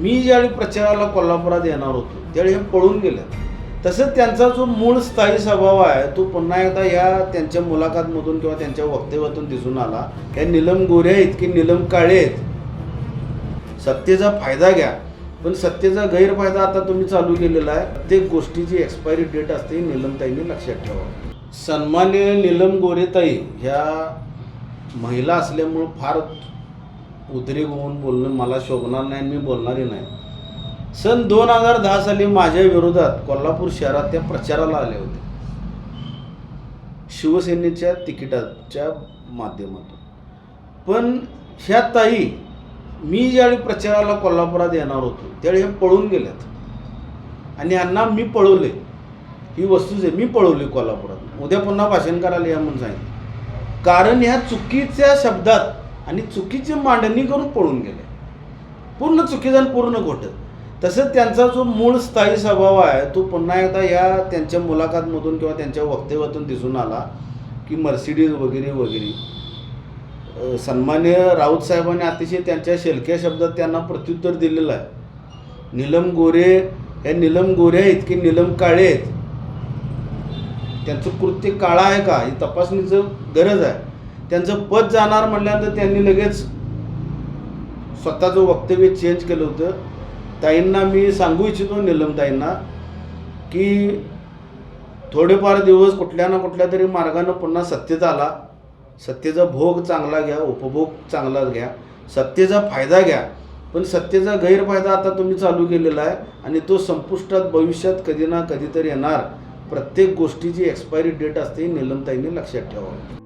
मी ज्यावेळी प्रचाराला कोल्हापुरात येणार होतो त्यावेळी हे पळून गेले. तसंच त्यांचा जो मूळ स्थायी स्वभाव आहे तो पुन्हा एकदा या त्यांच्या मुलाखतमधून किंवा त्यांच्या वक्तव्यातून दिसून आला. या निलम गोरे आहेत की निलम काळे आहेत? सत्तेचा फायदा घ्या. पण सत्तेचा गैरफायदा आता तुम्ही चालू केलेला आहे. प्रत्येक गोष्टीची एक्सपायरी डेट असते निलमताईंनी लक्षात ठेवा. सन्मान्य निलम गोरेताई ह्या महिला असल्यामुळं फार उद्रेक होऊन बोलणं मला शोभणार नाही आणि मी बोलणारही नाही. सन दोन हजार दहा साली माझ्या विरोधात कोल्हापूर शहरात त्या प्रचाराला आले होते. शिवसेनेच्या तिकिटाच्या माध्यमातून. पण ह्या ताई मी ज्यावेळी प्रचाराला कोल्हापुरात येणार होतो त्यावेळी हे पळून गेल्यात आणि यांना मी पळवले. ही वस्तूच आहे मी पळवली कोल्हापुरात. उद्या पुन्हा भाषण करायला या म्हणून सांगितलं. कारण ह्या चुकीच्या शब्दात आणि चुकीची मांडणी करून पळून गेले. पूर्ण चुकीचं आणि पूर्ण खोटं तसंच त्यांचा जो मूळ स्थायी स्वभाव आहे तो पुन्हा एकदा या त्यांच्या मुलाखतमधून किंवा त्यांच्या वक्तव्यातून दिसून आला की मर्सिडीज वगैरे वगैरे. सन्मान्य राऊत साहेबांनी अतिशय त्यांच्या शेलक्या शब्दात त्यांना प्रत्युत्तर दिलेलं आहे. निलम गोरे हे निलम गोरे आहेत की निलम काळे आहेत? त्यांचं कृत्य काळा आहे का? ही तपासणीचं गरज आहे. त्यांचं पद जाणार म्हटल्यानंतर त्यांनी लगेच स्वतःचं वक्तव्य चेंज केलं होतं. ताईंना मी सांगू इच्छितो निलम ताईंना की थोडेफार दिवस कुठल्या ना कुठल्या तरी मार्गानं पुन्हा सत्तेचा आला. सत्तेचा भोग चांगला घ्या उपभोग चांगला घ्या. सत्तेचा फायदा घ्या. पण सत्तेचा गैरफायदा आता तुम्ही चालू केलेला आहे आणि तो संपुष्टात भविष्यात कधी ना कधीतरी येणार. प्रत्येक गोष्टीची एक्सपायरी डेट असते ही निलमताईंनी लक्षात ठेवावं.